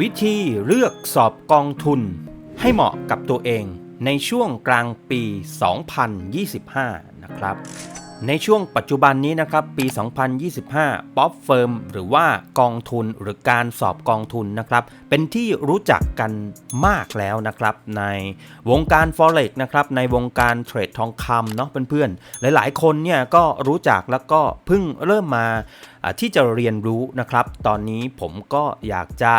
วิธีเลือกสอบกองทุน ให้เหมาะกับตัวเองในช่วงกลางปี 2025 นะครับ ในช่วงปัจจุบันนี้นะครับปี 2025ป๊อปเฟิร์มหรือว่ากองทุนหรือการสอบกองทุนนะครับเป็นที่รู้จักกันมากแล้วนะครับในวงการ Forex นะครับในวงการเทรดทองคำเนาะเพื่อนๆ หลายๆ คนเนี่ยก็รู้จักแล้วก็เพิ่งเริ่มมาที่จะเรียนรู้นะครับ ตอนนี้ผมก็อยากจะ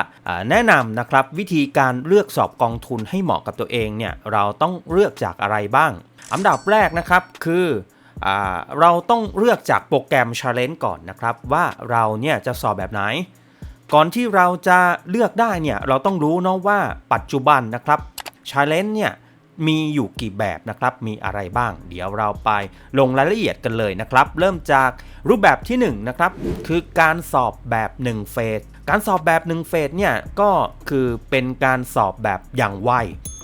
แนะนำนะครับวิธีการเลือกสอบกองทุนให้เหมาะกับตัวเองเนี่ยเราต้องเลือกจากอะไรบ้างอันดับแรกนะครับคือ เราต้องเลือกจากโปรแกรม Challenge ก่อนนะครับ ว่าเราเนี่ยจะสอบแบบไหน ก่อนที่เราจะเลือกได้เนี่ยเราต้องรู้เนาะว่าปัจจุบันนะครับ Challenge เนี่ยมีอยู่กี่แบบนะครับ มีอะไรบ้าง เดี๋ยวเราไปลงรายละเอียดกันเลยนะครับ เริ่มจากรูปแบบที่1นงนะครับ คือการสอบแบบ1เฟส การสอบแบบ1เฟสเนี่ยก็คือเป็นการสอบแบบอย่างไว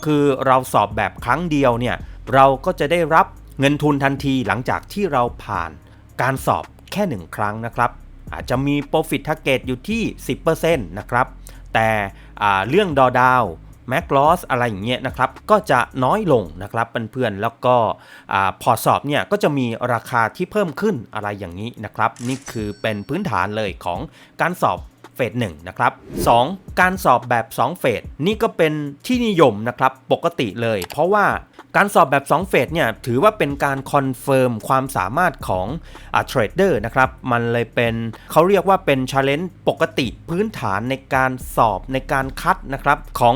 คือเราสอบแบบครั้งเดียวเนี่ยเราก็จะได้รับ เงินทุนทันทีหลังจากที่เราผ่านการสอบแค่1ครั้งนะครับ อาจจะมี profit target อยู่ที่ 10%นะครับ แต่เรื่องดอดาวแม็กลอสอะไรอย่างเงี้ยนะครับ ก็จะน้อยลงนะครับเพื่อนๆแล้วก็อพอสอบเนี่ยก็จะมีราคาที่เพิ่มขึ้นอะไรอย่างนี้นะครับ นี่คือเป็นพื้นฐานเลยของการสอบ เฟสหนึ่งนะครับ 2. การสอบแบบ 2 เฟส นี่ก็เป็นที่นิยมนะครับปกติเลย เพราะว่าการสอบแบบ 2 เฟสเนี่ยถือว่าเป็นการคอนเฟิร์มความสามารถของเทรดเดอร์นะครับ มันเลยเป็นเขาเรียกว่าเป็นช l เลน g e ปกติพื้นฐานในการสอบในการคัดนะครับของ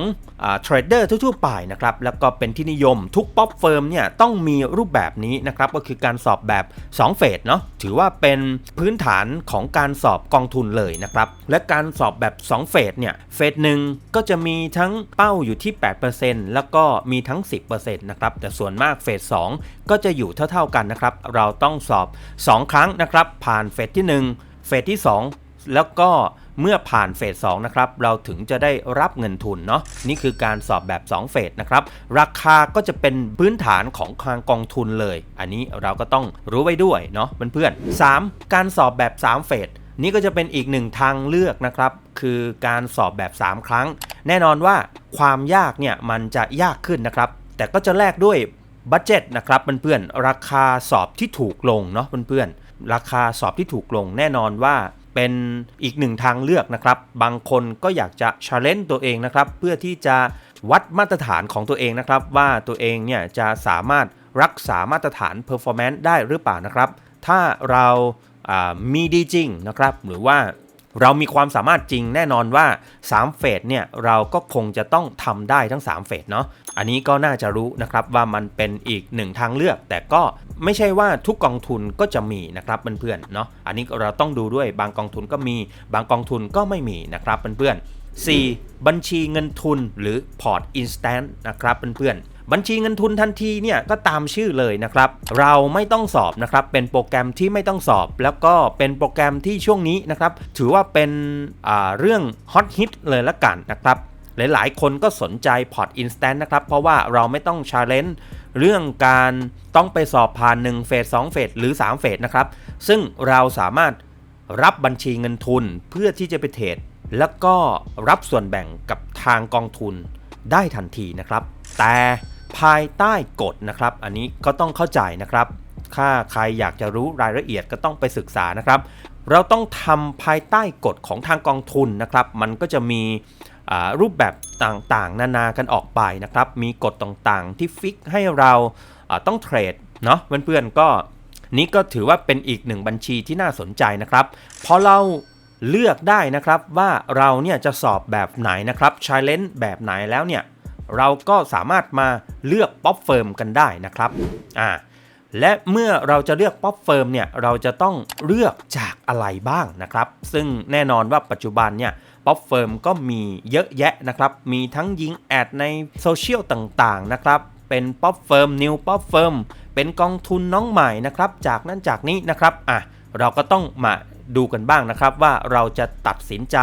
เทรดเดอร์ทั่วๆไปนะครับ แล้วก็เป็นที่นิยมทุกป๊อปเฟิร์มเนี่ยต้องมีรูปแบบนี้นะครับ ก็คือการสอบแบบ 2 เฟสเนาะถือว่าเป็นพื้นฐานของการสอบกองทุนเลยนะครับ และการสอบแบบ 2 เฟสเนี่ย เฟสหนึ่งก็จะมีทั้งเป้าอยู่ที่ 8%แล้วก็มีทั้ง 10%นะครับ แต่ส่วนมากเฟส2ก็จะอยู่เท่าๆกันนะครับ เราต้องสอบ 2 ครั้งนะครับ ผ่านเฟสที่ 1 เฟสที่ 2 แล้วก็เมื่อผ่านเฟส2นะครับ เราถึงจะได้รับเงินทุนเนาะ นี่คือการสอบแบบ 2 เฟสนะครับ ราคาก็จะเป็นพื้นฐานของทางกองทุนเลย อันนี้เราก็ต้องรู้ไว้ด้วยเนาะเพื่อนๆ3การสอบแบบ 3 เฟส นี่ก็จะเป็นอีกหนึ่งทางเลือกนะครับ คือการสอบแบบ 3 ครั้ง แน่นอนว่าความยากเนี่ยมันจะยากขึ้นนะครับ แต่ก็จะแลกด้วยบัตเจ็ตนะครับเพื่อนๆราคาสอบที่ถูกลงเนาะเพื่อนๆราคาสอบที่ถูกลงแน่นอนว่าเป็นอีกหนึ่งทางเลือกนะครับ บางคนก็อยากจะช l เลน g e ตัวเองนะครับ เพื่อที่จะวัดมาตรฐานของตัวเองนะครับ ว่าตัวเองเนี่ยจะสามารถรักษามาตรฐาน performance ได้หรือเปล่านะครับ ถ้าเรา มีดีจริงนะครับ หรือว่าเรามีความสามารถจริงแน่นอนว่า 3 เฟสเนี่ยเราก็คงจะต้องทำได้ทั้ง 3 เฟสเนาะ อันนี้ก็น่าจะรู้นะครับว่ามันเป็นอีกหนึ่งทางเลือก แต่ก็ไม่ใช่ว่าทุกกองทุนก็จะมีนะครับเพื่อนๆเนาะ อันนี้เราต้องดูด้วยบางกองทุนก็มี บางกองทุนก็ไม่มีนะครับเพื่อนๆ 4. บัญชีเงินทุนหรือพอร์ตอินสแตนต์นะครับเพื่อนๆ บัญชีเงินทุนทันทีเนี่ยก็ตามชื่อเลยนะครับ เราไม่ต้องสอบนะครับ เป็นโปรแกรมที่ไม่ต้องสอบ แล้วก็เป็นโปรแกรมที่ช่วงนี้นะครับ ถือว่าเป็นเรื่องฮอตฮิตเลยละกันนะครับ หลายๆ คนก็สนใจพอร์ตอินสแตนต์นะครับ เพราะว่าเราไม่ต้องชาเลนจ์เรื่องการต้องไปสอบผ่าน1เฟส2เฟสหรือ3เฟสนะครับ ซึ่งเราสามารถรับบัญชีเงินทุนเพื่อที่จะไปเทรดแล้วก็รับส่วนแบ่งกับทางกองทุนได้ทันทีนะครับ แต่ ภายใต้กฎนะครับ อันนี้ก็ต้องเข้าใจนะครับ ถ้าใครอยากจะรู้รายละเอียดก็ต้องไปศึกษานะครับ เราต้องทำภายใต้กฎของทางกองทุนนะครับ มันก็จะมีรูปแบบต่างๆ นานากันออกไปนะครับ มีกฎต่างๆ ที่ฟิกให้เราต้องเทรดเนาะเพื่อนๆก็นี่ก็ถือว่าเป็นอีกหนึ่งบัญชีที่น่าสนใจนะครับ พอเราเลือกได้นะครับว่าเราเนี่ยจะสอบแบบไหนนะครับช l เลน g e แบบไหนแล้วเนี่ย เราก็สามารถมาเลือกป๊อปเฟิร์มกันได้นะครับอ่าและเมื่อเราจะเลือกป๊อปเฟิร์มเนี่ยเราจะต้องเลือกจากอะไรบ้างนะครับ ซึ่งแน่นอนว่าปัจจุบันเนี่ยป๊อปเฟิร์มก็มีเยอะแยะนะครับ มีทั้งยิงแอดในโซเชียลต่างๆนะครับเป็นป๊อปเฟิร์มนิวป๊อปเฟิร์มเป็นกองทุนน้องใหม่นะครับ จากนั้นจากนี้นะครับอะเราก็ต้องมา ดูกันบ้างนะครับว่าเราจะตัดสินใจ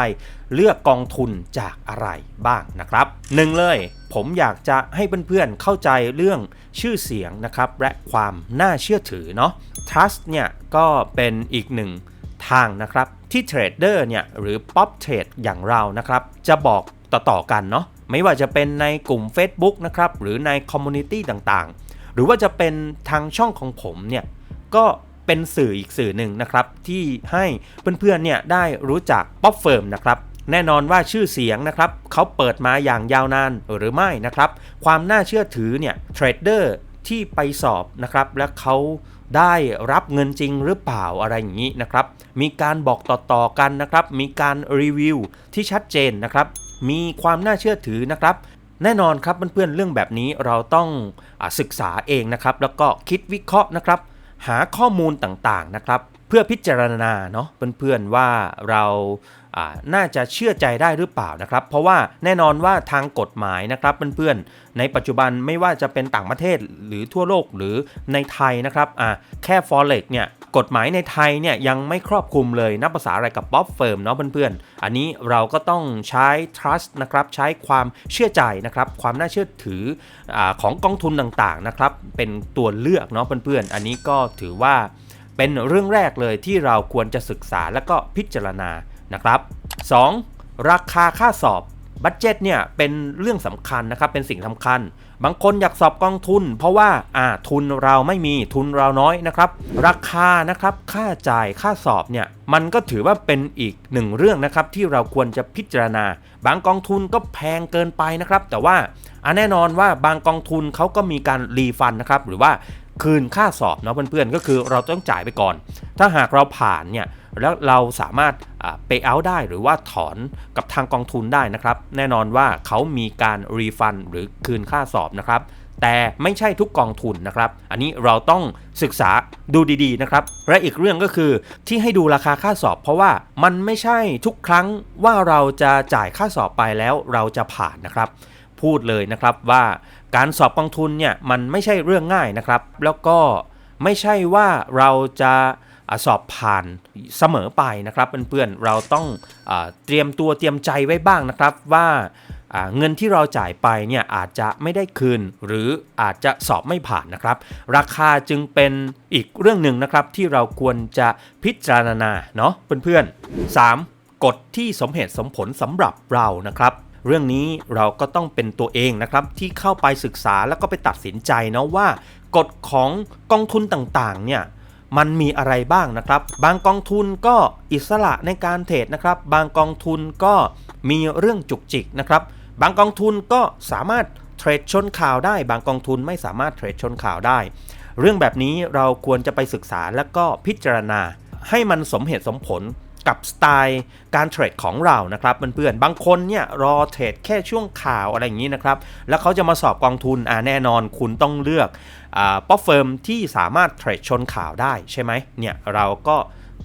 เลือกกองทุนจากอะไรบ้างนะครับหนึ่งเลยผมอยากจะให้เพื่อนๆเข้าใจเรื่องชื่อเสียงนะครับและความน่าเชื่อถือเนาะ trust เนี่ยก็เป็นอีกหนึ่งทางนะครับที่เทรดเดอร์เนี่ยหรือป๊อปเทรดอย่างเรานะครับจะบอกต่อๆกันเนาะไม่ว่าจะเป็นในกลุ่ม Facebook นะครับหรือในคอมมูนิตี้ต่างๆ หรือว่าจะเป็นทางช่องของผมเนี่ยก็ เป็นสื่ออีกสื่อหนึ่งนะครับที่ให้เพื่อนๆเนี่ยได้รู้จักป๊อปเฟิร์มนะครับแน่นอนว่าชื่อเสียงนะครับเขาเปิดมาอย่างยาวนานหรือไม่นะครับ ความน่าเชื่อถือเนี่ยเทรดเดอร์ที่ไปสอบนะครับและเขาได้รับเงินจริงหรือเปล่าอะไรอย่างนี้นะครับ มีการบอกต่อๆกันนะครับ มีการรีวิวที่ชัดเจนนะครับ มีความน่าเชื่อถือนะครับ แน่นอนครับเพื่อนๆเรื่องแบบนี้เราต้องอศึกษาเองนะครับ แล้วก็คิดวิเคราะห์นะครับ หาข้อมูลต่างๆนะครับ เพื่อพิจารณาเนาะเพื่อนๆว่าเราอ่าน่าจะเชื่อใจได้หรือเปล่านะครับ เพราะว่าแน่นอนว่าทางกฎหมายนะครับเพื่อนๆในปัจจุบันไม่ว่าจะเป็นต่างประเทศหรือทั่วโลกหรือในไทยนะครับอ่าแค่ forex เนี่ย กฎหมายในไทยเนี่ยยังไม่ครอบคลุมเลยนับภาษาอะไรกับป๊อปเฟิร์มเนาะเพื่อนๆ อันนี้เราก็ต้องใช้ trust นะครับใช้ความเชื่อใจนะครับความน่าเชื่อถืออของกองทุนต่างๆนะครับเป็นตัวเลือกเนาะเพื่อนๆ อันนี้ก็ถือว่าเป็นเรื่องแรกเลยที่เราควรจะศึกษาและก็พิจารณานะครับ 2. ราคาค่าสอบ บัตเจ็ตเนี่ยเป็นเรื่องสำคัญนะครับเป็นสิ่งสำคัญ บางคนอยากสอบกองทุน เพราะว่าอ่าทุนเราไม่มีทุนเราน้อยนะครับ ราคานะครับค่าจ่ายค่าสอบเนี่ยมันก็ถือว่าเป็นอีกหนึ่งเรื่องนะครับที่เราควรจะพิจารณา บางกองทุนก็แพงเกินไปนะครับ แต่ว่าอ่าแน่นอนว่าบางกองทุนเขาก็มีการรีฟันนะครับหรือว่าคืนค่าสอบเนาะเพื่อนๆก็คือเราต้องจ่ายไปก่อน ถ้าหากเราผ่านเนี่ย แล้วเราสามารถเปย์เอาได้หรือว่าถอนกับทางกองทุนได้นะครับ แน่นอนว่าเขามีการรีฟันหรือคืนค่าสอบนะครับ แต่ไม่ใช่ทุกกองทุนนะครับ อันนี้เราต้องศึกษาดูดีๆนะครับ และอีกเรื่องก็คือที่ให้ดูราคาค่าสอบ เพราะว่ามันไม่ใช่ทุกครั้งว่าเราจะจ่ายค่าสอบไปแล้วเราจะผ่านนะครับ พูดเลยนะครับว่าการสอบกองทุนเนี่ยมันไม่ใช่เรื่องง่ายนะครับ แล้วก็ไม่ใช่ว่าเราจะ สอบผ่านเสมอไปนะครับเพื่อนๆเราต้องอเตรียมตัวเตรียมใจไว้บ้างนะครับว่าอ่าเงินที่เราจ่ายไปเนี่ยอาจจะไม่ได้คืน หรืออาจจะสอบไม่ผ่านนะครับ ราคาจึงเป็นอีกเรื่องหนึ่งนะครับที่เราควรจะพิจารณาเนาะเพื่อนๆ 3. กฎที่สมเหตุสมผลสำหรับเรานะครับเรื่องนี้เราก็ต้องเป็นตัวเองนะครับที่เข้าไปศึกษาแล้วก็ไปตัดสินใจเนาะว่ากฎของกองทุนต่างๆเนี่ย มันมีอะไรบ้างนะครับ บางกองทุนก็อิสระในการเทรดนะครับ บางกองทุนก็มีเรื่องจุกจิกนะครับ บางกองทุนก็สามารถเทรดชนข่าวได้ บางกองทุนไม่สามารถเทรดชนข่าวได้ เรื่องแบบนี้เราควรจะไปศึกษาและก็พิจารณาให้มันสมเหตุสมผล กับสไตล์การเทรดของเรานะครับเพื่อนๆบางคนเนี่ยรอเทรดแค่ช่วงข่าวอะไรอย่างนี้นะครับแล้วเขาจะมาสอบกองทุนอ่าแน่นอนคุณต้องเลือกป๊อปเฟิร์มที่สามารถเทรดชนข่าวได้ใช่ไหมเนี่ยเราก็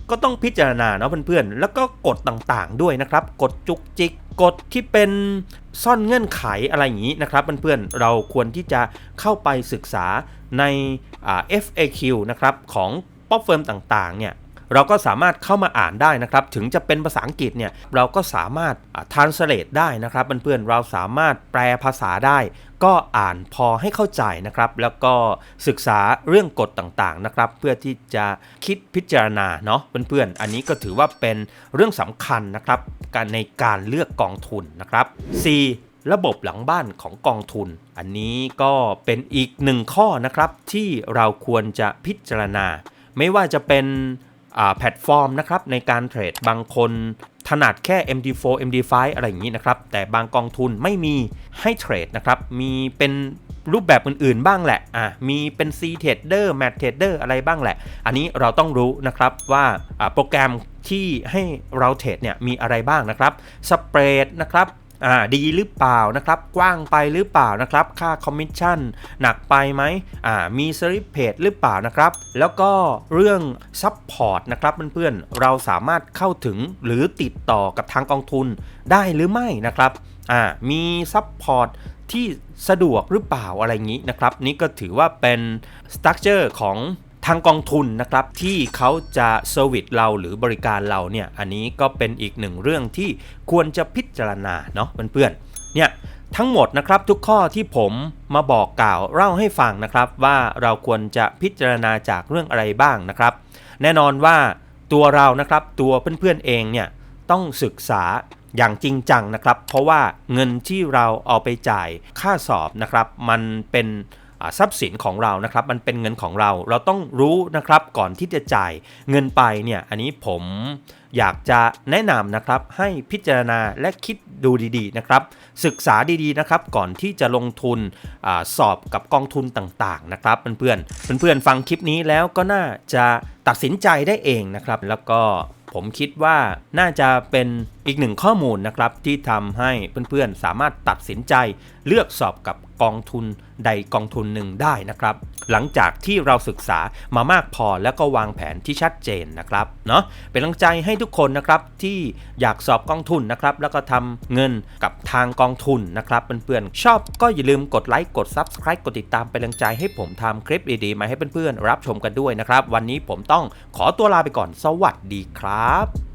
ก็ต้องพิจารณาเนาะเพื่อนๆ แล้วก็กฎต่างๆด้วยนะครับ กฎจุกจิก กฎที่เป็นซ่อนเงื่อนไขอะไรอย่างนี้นะครับเพื่อนๆ เราควรที่จะเข้าไปศึกษาใน FAQ นะครับของป๊อปเฟิร์มต่างๆ เนี่ย เราก็สามารถเข้ามาอ่านได้นะครับ ถึงจะเป็นภาษาอังกฤษเนี่ยเราก็สามารถ translate ได้นะครับเพื่อนๆเราสามารถแปลภาษาได้ ก็อ่านพอให้เข้าใจนะครับ แล้วก็ศึกษาเรื่องกฎต่างๆนะครับ เพื่อที่จะคิดพิจารณาเนาะเพื่อนๆ อันนี้ก็ถือว่าเป็นเรื่องสำคัญนะครับการในการเลือกกองทุนนะครับ 4. ระบบหลังบ้านของกองทุน อันนี้ก็เป็นอีกหนึ่งข้อนะครับที่เราควรจะพิจารณา ไม่ว่าจะเป็น แพลตฟอร์มนะครับในการเทรดบางคนถนัดแค่ MD4 MD5 อะไรอย่างนี้นะครับ แต่บางกองทุนไม่มีให้เทรดนะครับ มีเป็นรูปแบบอื่นๆบ้างแหละอะมีเป็น C Trader Mat Trader อะไรบ้างแหละ อันนี้เราต้องรู้นะครับว่าโปรแกรมที่ให้เราเทรดเนี่ยมีอะไรบ้างนะครับ สเปรดนะครับ อ่าดีหรือเปล่านะครับ กว้างไปหรือเปล่านะครับ ค่าคอมมิชชั่นหนักไปไหมอ่ามีสลิปเพจหรือเปล่านะครับ แล้วก็เรื่องซัพพอร์ตนะครับเพื่อนๆเราสามารถเข้าถึงหรือติดต่อกับทางกองทุนได้หรือไม่นะครับอ่ามีซัพพอร์ตที่สะดวกหรือเปล่าอะไรอย่างนี้นะครับ นี่ก็ถือว่าเป็นสตั๊กเจอร์ของ ทางกองทุนนะครับที่เขาจะเซอร์วิสเราหรือบริการเราเนี่ยอันนี้ก็เป็นอีกหนึ่งเรื่องที่ควรจะพิจารณาเนาะเพื่อนๆเนี่ยทั้งหมดนะครับทุกข้อที่ผมมาบอกกล่าวเล่าให้ฟังนะครับ ว่าเราควรจะพิจารณาจากเรื่องอะไรบ้างนะครับ แน่นอนว่าตัวเรานะครับตัวเพื่อนๆเองเนี่ยต้องศึกษาอย่างจริงจังนะครับ เพราะว่าเงินที่เราเอาไปจ่ายค่าสอบนะครับ มันเป็น ทรัพย์สินของเรานะครับ มันเป็นเงินของเรา เราต้องรู้นะครับก่อนที่จะจ่ายเงินไปเนี่ยอันนี้ผมอยากจะแนะนำนะครับให้พิจารณาและคิดดูดีๆนะครับ ศึกษาดีๆนะครับก่อนที่จะลงทุนอสอบกับกองทุนต่างๆนะครับเพื่อนๆเพื่อนๆฟังคลิปนี้แล้วก็น่าจะตัดสินใจได้เองนะครับ แล้วก็ผมคิดว่าน่าจะเป็นอีกหนึ่งข้อมูลนะครับที่ทำให้เพื่อนๆ สามารถตัดสินใจเลือกสอบกับกองทุนใดกองทุนหนึ่งได้นะครับ หลังจากที่เราศึกษามามากพอแล้วก็วางแผนที่ชัดเจนนะครับเนาะเป็นกำลังใจให้ทุกคนนะครับที่อยากสอบกองทุนนะครับแล้วก็ทำเงินกับทางกองทุนนะครับเพื่อนๆชอบก็อย่าลืมกดไลค์กด Subscribe กดติดตามเป็นกำลังใจให้ผมทำคลิปดีๆมาให้เพื่อนๆรับชมกันด้วยนะครับ วันนี้ผมต้องขอตัวลาไปก่อนสวัสดีครับ